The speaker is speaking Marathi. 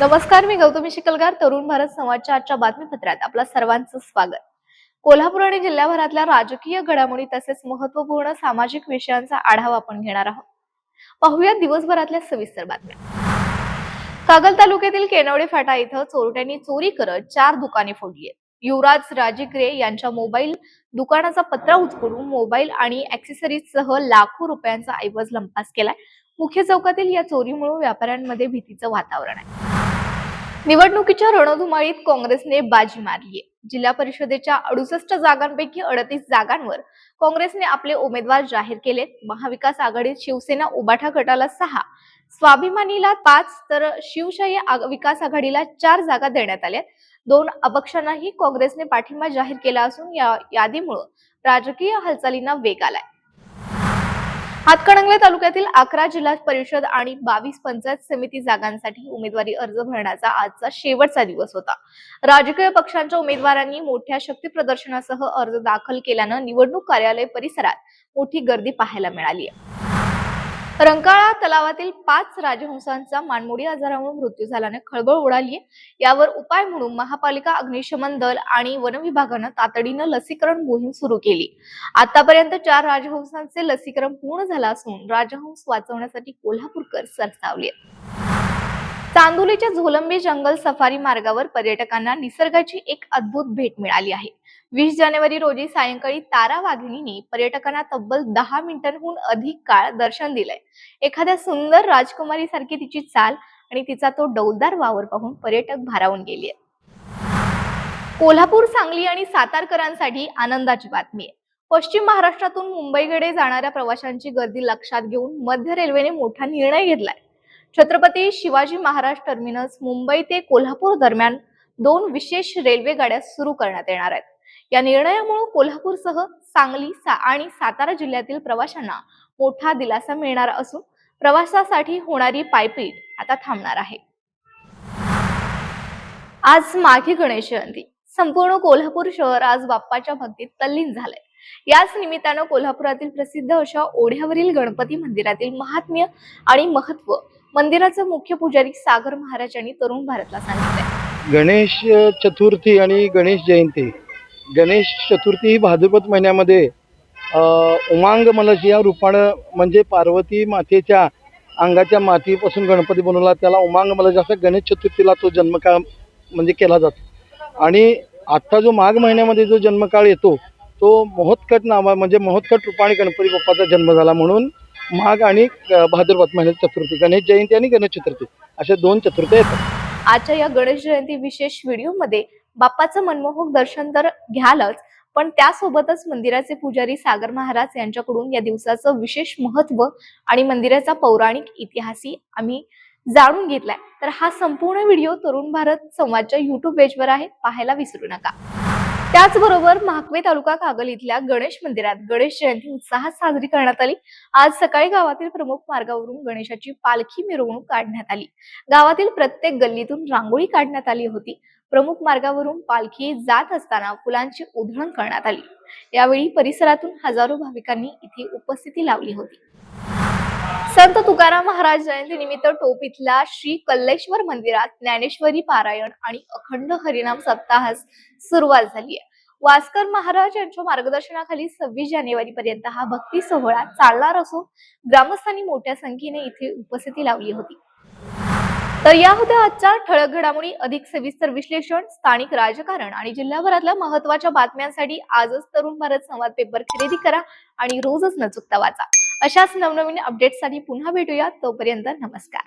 नमस्कार मी गौतमी शिकलगार तरुण भारत समाजच्या आजच्या बातमीपत्रात आपलं सर्वांचं स्वागत. कोल्हापूर आणि जिल्ह्याभरातल्या राजकीय घडामोडी तसेच महत्त्वपूर्ण सामाजिक विषयांचा आढावा आपण घेणार आहोत. पाहूया दिवसभरातल्या सविस्तर बातम्या. कागल तालुक्यातील केनवडे फाटा इथं चोरट्यांनी चोरी करत चार दुकाने फोडली आहेत युवराज राजिग्रे यांच्या मोबाईल दुकानाचा पत्रा उचकडून मोबाईल आणि ऍक्सेसरीजसह लाखो रुपयांचा ऐवज लंपास केलाय. मुख्य चौकातील या चोरीमुळे व्यापाऱ्यांमध्ये भीतीचं वातावरण आहे. निवडणुकीच्या रणधुमाळीत काँग्रेसने बाजी मारली जिल्हा परिषदेच्या अडुसष्ट जागांपैकी अडतीस जागांवर काँग्रेसने आपले उमेदवार जाहीर केलेत. महाविकास आघाडीत शिवसेना उबाठा गटाला सहा स्वाभिमानीला पाच तर शिवशाही विकास आघाडीला चार जागा देण्यात आल्या दोन अपक्षांनाही काँग्रेसने पाठिंबा जाहीर केला असून या यादीमुळे राजकीय हालचालींना वेग आलाय. हातकणंगले तालुक्यातील अकरा जिल्हा परिषद आणि बावीस पंचायत समिती जागांसाठी उमेदवारी अर्ज भरण्याचा आजचा शेवटचा दिवस होता. राजकीय पक्षांच्या उमेदवारांनी मोठ्या शक्ती प्रदर्शनासह अर्ज दाखल केल्यानं निवडणूक कार्यालय परिसरात मोठी गर्दी पाहायला मिळाली आहे. रंकाळा तलावातील पाच राजहंसांचा मानमोडी आजारामुळे मृत्यू झाल्याने खळबळ उडाली यावर उपाय म्हणून महापालिका अग्निशमन दल आणि वन विभागानं तातडीनं लसीकरण मोहीम सुरू केली. आतापर्यंत चार राजहंसांचे लसीकरण पूर्ण झालं असून राजहंस वाचवण्यासाठी कोल्हापूरकर सरसावले चांदोलीच्या झोलंबे जंगल सफारी मार्गावर पर्यटकांना निसर्गाची एक अद्भुत भेट मिळाली आहे. वीस जानेवारी रोजी सायंकाळी तारा वाघिणीने पर्यटकांना तब्बल दहा मिनिटांहून अधिक काळ दर्शन दिलंय. एखाद्या सुंदर राजकुमारी सारखी तिची चाल आणि तिचा तो डौलदार वावर पाहून पर्यटक भारावून गेले कोल्हापूर सांगली आणि सातारकरांसाठी आनंदाची बातमी आहे. पश्चिम महाराष्ट्रातून मुंबईकडे जाणाऱ्या प्रवाशांची गर्दी लक्षात घेऊन मध्य रेल्वेने मोठा निर्णय घेतलाय. छत्रपती शिवाजी महाराज टर्मिनस मुंबई ते कोल्हापूर दरम्यान दोन विशेष रेल्वे गाड्या सुरू करण्यात येणार आहेत. या निर्णयामुळे कोल्हापूरसह सांगली सा आणि सातारा जिल्ह्यातील प्रवाशांना मोठा दिलासा मिळणार असून प्रवासासाठी होणारी पायपीट आता थांबणार आहे. आज माघी गणेश जयंती. संपूर्ण कोल्हापूर शहर आज बाप्पाच्या भक्तीत तल्लीन झालंय. याच निमित्तानं कोल्हापुरातील प्रसिद्ध अशा ओढ्यावरील गणपती मंदिरातील महात्म्य आणि महत्त्व मंदिराचे मुख्य पुजारी सागर महाराज यांनी तरुण भारतला सांगितले गणेश चतुर्थी आणि गणेश जयंती. गणेश चतुर्थी ही भाद्रपद महिन्यामध्ये उमांग मलश या रूपानं म्हणजे पार्वती मातेच्या अंगाच्या मातीपासून गणपती बनवला. त्याला उमांग मलश असं गणेश चतुर्थीला तो जन्मकाळ म्हणजे केला जातो. आणि आत्ता जो माघ महिन्यामध्ये जो जन्मकाळ येतो तो मोहतकट नावा म्हणजे मोहतकट रूपाने गणपती बाप्पाचा जन्म झाला म्हणून माघ आणि भाद्रपद महिन्यात चतुर्थी गणेश जयंती आणि गणेश चतुर्थी अशा दोन चतुर्थी येतात आजच्या या गणेश जयंती विशेष व्हिडिओमध्ये बाप्पाचं मनमोहक दर्शन तर घ्यालच पण त्यासोबतच मंदिराचे पुजारी सागर महाराज यांच्याकडून या दिवसाचं विशेष महत्त्व आणि मंदिराचा पौराणिक इतिहासही आम्ही जाणून घेतलाय. तर हा संपूर्ण व्हिडिओ तरुण भारत संवादच्या युट्यूब पेजवर आहे. पाहायला विसरू नका. त्याचबरोबर महाकवे तालुका कागल इथल्या गणेश मंदिरात गणेश जयंती उत्साहात साजरी करण्यात आली. आज सकाळी गावातील प्रमुख मार्गावरून गणेशाची पालखी मिरवणूक काढण्यात आली. गावातील प्रत्येक गल्लीतून रांगोळी काढण्यात आली होती. प्रमुख मार्गावरून पालखी जात असताना फुलांची उधळण करण्यात आली. यावेळी परिसरातून हजारो भाविकांनी इथे उपस्थिती लावली होती. संत तुकाराम महाराज जयंती निमित्त टोप इथल्या श्री कल्लेश्वर मंदिरात ज्ञानेश्वरी पारायण आणि अखंड हरिनाम सप्ताहास सुरुवात झाली आहे. वास्कर महाराज यांच्या मार्गदर्शनाखाली सव्वीस जानेवारी पर्यंत हा भक्ती सोहळा चालणार असून ग्रामस्थांनी मोठ्या संख्येने इथे उपस्थिती लावली होती. तर या होत्या आजच्या ठळक घडामोडी. अधिक सविस्तर विश्लेषण स्थानिक राजकारण आणि जिल्ह्याभरातल्या महत्त्वाच्या बातम्यांसाठी आजच तरुण भारत संवाद पेपर खरेदी करा आणि रोजच न चुकता वाचा. अशाच नवनवीन अपडेट्ससाठी पुन्हा भेटूया. तोपर्यंत नमस्कार.